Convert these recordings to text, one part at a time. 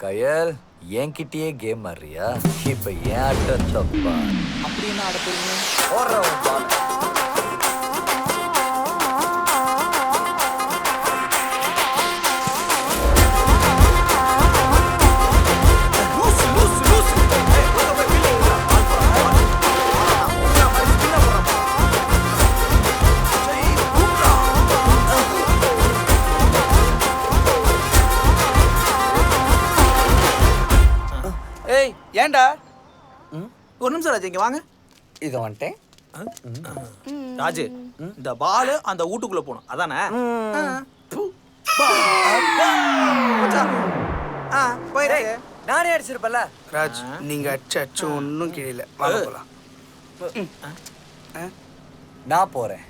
கயல் என்கிட்டயே கேம் மாறியா இப்ப ஏன் ஆட்டம் தப்பா? அப்படின்னு ஆட ஏன்டா? ஒரு நிமிஷம் ராஜு இங்கே வாங்க. இதை வந்துட்டேன். ராஜு இந்த பாலு அந்த வீட்டுக்குள்ள போகணும். அதானே? நானே அடிச்சிருப்பல்ல ராஜ் நீங்க அடிச்ச அச்சு ஒன்றும் கிழியில வாங்க நான் போறேன்.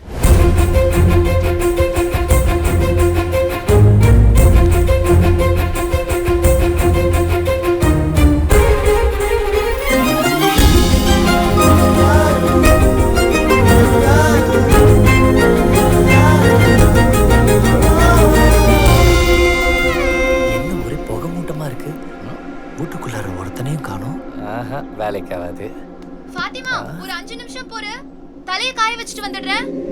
காய வச்சுட்டு வந்துடுறேன்.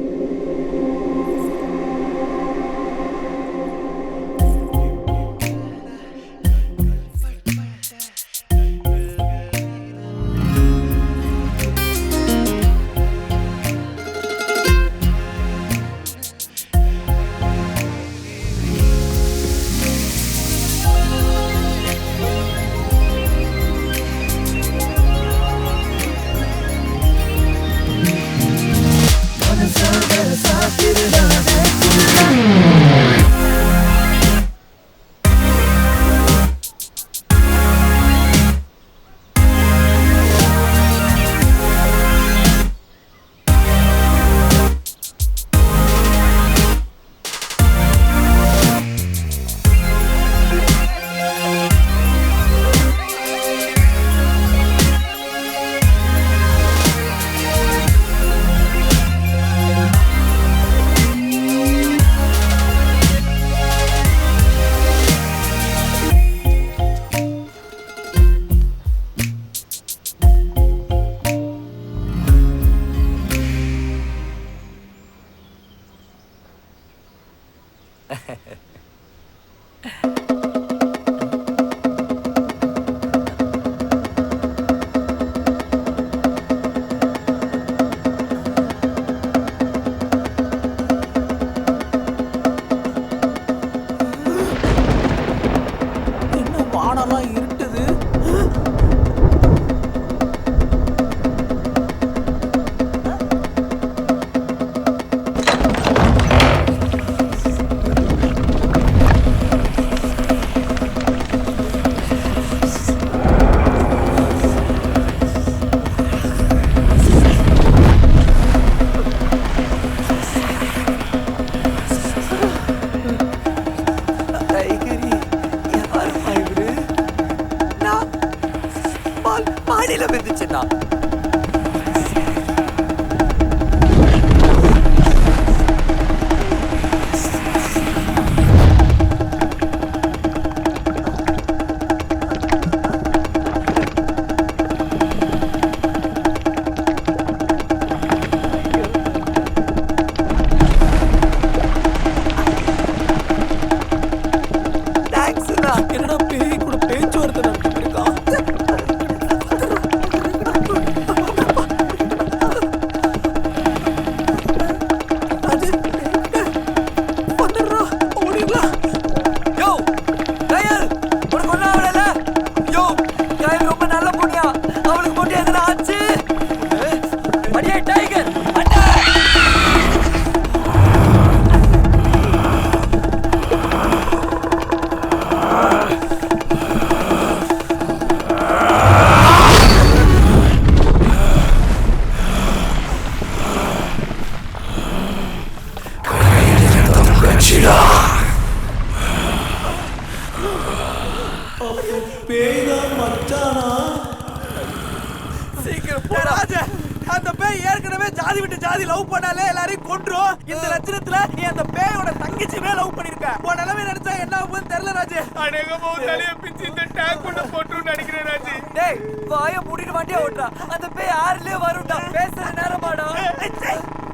ஏற்கனவே ஜாதி விட்டு ஜாதி லவ் பண்ணாலே எல்லாரையும் கொன்றும் இந்த லட்சணத்துல நீ அந்த பேயோட தங்கச்சியுமே லவ் பண்ணிருக்க. உன் நிலைமை நினைச்சா என்ன ஆகும் தெரியல ராஜு. அநேகமா தலைய பிச்சு இந்த டேக் பண்ண போட்டு நினைக்கிறேன் ராஜு. டேய் வாய மூடிட்டு வண்டியா ஓட்டுறா. அந்த பேய் ஆறுலயே வரும்டா. பேசுற நேரமாடா.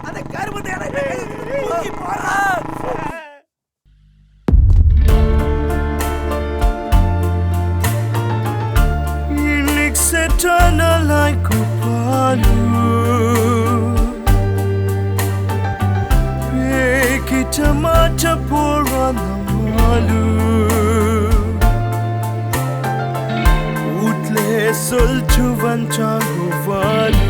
அந்த கருமத்தை எனக்கு போறா eternal to one on the Utle valu.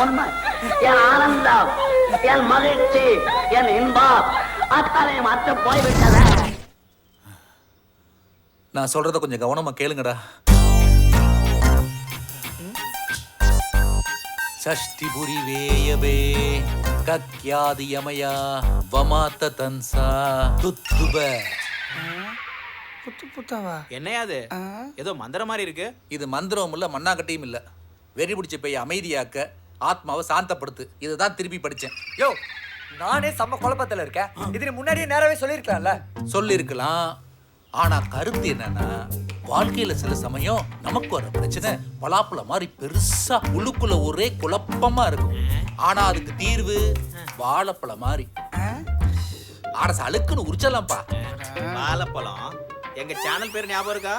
உண்மை என் ஆனந்தம் என் மகிழ்ச்சி என் இன்பம் அத்தனை மற்ற போய்விட்டதே. நான் சொல்றத கொஞ்சம் கவனமா கேளுங்கடா. ஷஷ்டிபுரி வேயவே கக்யாதியமயா வமாத்த தன்சா துத்துப. புத்து புத்தாவா? என்னையா அது? ஏதோ மந்திரம் மாதிரி இருக்கு. இது மந்திரம் இல்ல மண்ணாக்கட்டையும் இல்ல. வெறி பிடிச்ச போய் அமைதியாக்க ஆத்மாவை சாந்தப்படுத்து. இதுதான் திருப்பி படிச்சேன். யோ நானே செம்ம குழப்பத்துல இருக்கேன். இது முன்னாடியே நேராவே சொல்லிருக்கலாம்ல சொல்லியிருக்கலாம். ஆனா கருத்து என்னன்னா வாழ்க்கையில சில சமயம் நமக்கு வர பிரச்சனை பலாப்பழ மாதிரி பெருசா உள்ளுக்குள்ள ஒரே குழப்பமா இருக்கும். ஆனா அதுக்கு தீர்வு வாழைப்பழம் மாதிரி. ஆட சலுக்குன்னு உரிச்சலாம்ப்பா. வாழைப்பழம்? எங்க சேனல் பேர் ஞாபகம் இருக்கா?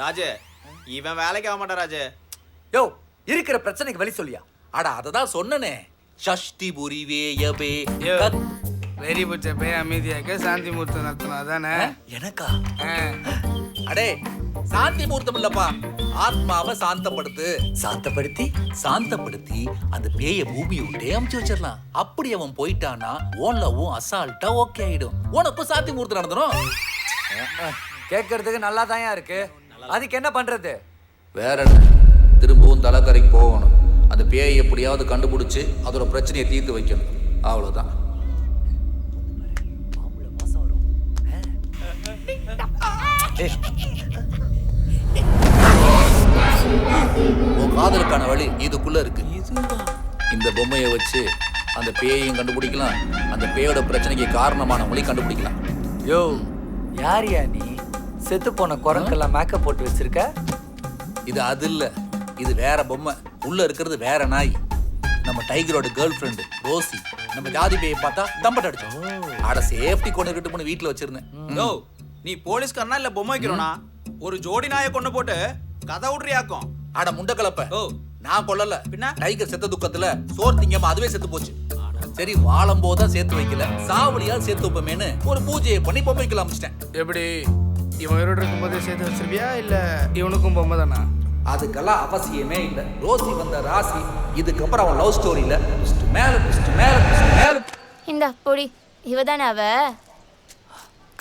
ராஜு இவன் வேலைக்கு ஆக மாட்டான் ராஜு. யோ இருக்கிற பிரச்சனைக்கு வழி சொல்லியா? அட அததான் சொன்னனே. ஷஷ்டி புரி. கத்- வெறி பிடிச்ச போய் அமைதியாக்க சாந்தி மூர்த்தம் நடத்தணும். அதானே? எனக்கா? ஆ. அடே சாந்தி முகூர்த்தம் இல்லப்பா. ஆத்மாவை சாந்தப்படுத்து. சாந்தப்படுத்தி? சாந்தப்படுத்தி அந்த பேய பூமி விட்டே அமுச்சு வச்சிடலாம். அப்படி அவன் போயிட்டானா ஓன்லவும் அசால்ட்டா ஓகே ஆயிடும். உனக்கும் சாந்தி முகூர்த்தம் நடந்துரும்? கேட்கறதுக்கு நல்லா தான் இருக்கு. அதுக்கு என்ன பண்றது? வேற என்ன? திரும்பவும் தலைக்கரைக்கு போகணும். அந்த பேயை எப்படியாவது கண்டுபிடிச்சு அதோட பிரச்சனையை தீர்த்து வைக்கணும். அவ்வளவுதான். உன் காதலுக்கான வழி இதுக்குள்ள இருக்கு. இந்த பொம்மையை வச்சு அந்த பேயையும் கண்டுபிடிக்கலாம். அந்த பேயோட பிரச்சனைக்கு காரணமான மொழி கண்டுபிடிக்கலாம். யோ யாரியா நீ? செத்து போன குரங்கெல்லாம் மேக்கப் போட்டு வச்சிருக்க? இது அது இல்ல. இது வேற பொம்மை. உள்ள இருக்கிறது வேற நாய். நம்ம டைகரோட கேர்ள் ஃப்ரெண்டு ரோசி. நம்ம ஜாதி பேயை பார்த்தா தம்பட்ட அடிச்சோம். ஆட சேஃப்டி கொண்டு இருக்கட்டும்னு வீட்டுல வச்சிருந்தேன். யோ நீ போலீஸ்காரனா இல்ல பொம்மை வைக்கிறோனா ஒரு ஜோடி நாயை கொண்டு போட்டு கதை விட்றியாக்கும். ஆட முண்டை கலப்ப. ஓ. நான் கொல்லல. பின்ன? டைகர் செத்த துக்கத்துல சோறு திங்காம அதுவே செத்து போச்சு. சரி வாழும் போதுதான் சேர்த்து வைக்கல. சாவடியால் சேர்த்து வைப்பமேன்னு ஒரு பூஜையை பண்ணி பொம்மை வைக்கல அமைச்சிட்டேன் எப்படி? இவன் உயிரோடு இருக்கும்போதே சேர்த்து வச்சிருப்பியா? இல்ல இவனுக்கும் பொம்மை தானா? அதுக்கெல்லாம் அவசியமே இல்லை. ரோசி வந்த ராசி இதுக்கப்புறம் அவன் லவ் ஸ்டோரியில மேல மேல மேல. இந்தா பொடி. இவ தானே அவ?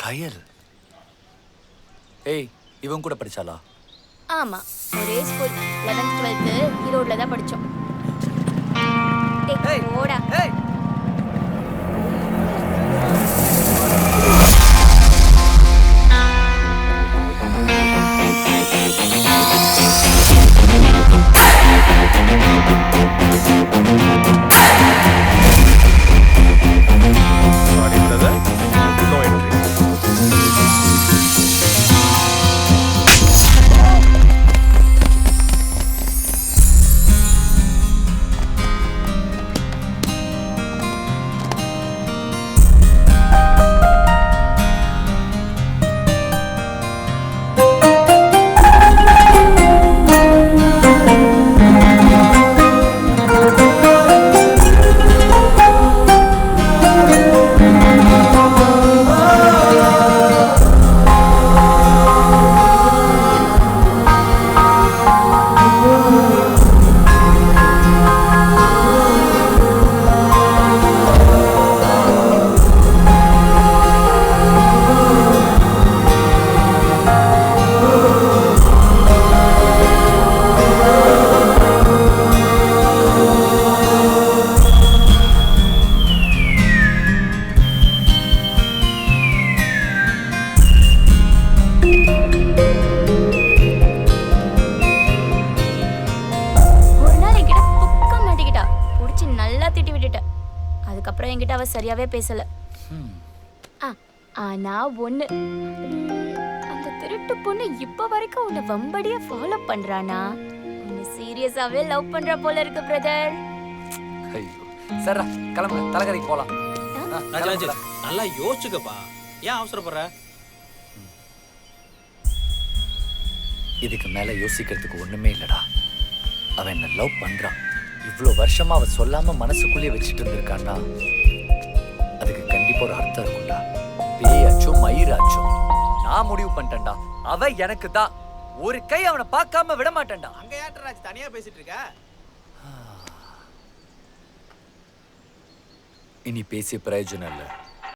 கயல். ஏய் இவன் கூட படிச்சாளா? ஆமா ஒரே ஸ்கூல் லெவன்த் டுவெல்த்து ஈரோட்ல தான் படிச்சோம் ஏய் போடா. ஏய் சரியாவே பேசல. ஆ, ஆனா ஒண்ணு. அந்த திருட்டு பொண்ணு இப்ப வரைக்கும் உன்னை வம்படியா ஃபாலோ பண்றானா? உன்னை சீரியஸாவே லவ் பண்றா போல இருக்கு பிரதர் ஐயோ. சரிடா கிளம்புங்க. தலைகரைக்கு போலாம். நல்லா யோசிச்சுக்கப்பா. ஏன் அவசரப்படுற? இதுக்கு மேல யோசிக்கிறதுக்கு ஒண்ணுமே இல்லடா. அவன் என்ன லவ் பண்றான். இவ்வளோ வருஷமா அவ சொல்லாம மனசுக்குள்ளேயே வச்சுட்டு இருந்திருக்கான்னா அதுக்கு கண்டிப்பா ஒரு அர்த்தம் இருக்கும்டா. பேயாச்சும் மயிராச்சும் நான் முடிவு பண்ணிட்டேன்டா. அவ எனக்கு தான். ஒரு கை அவனை பார்க்காம விட மாட்டேன்டா. அங்க ஏட்டராஜ் தனியா பேசிட்டு இருக்க? இனி பேசிய பிரயோஜனம் இல்லை.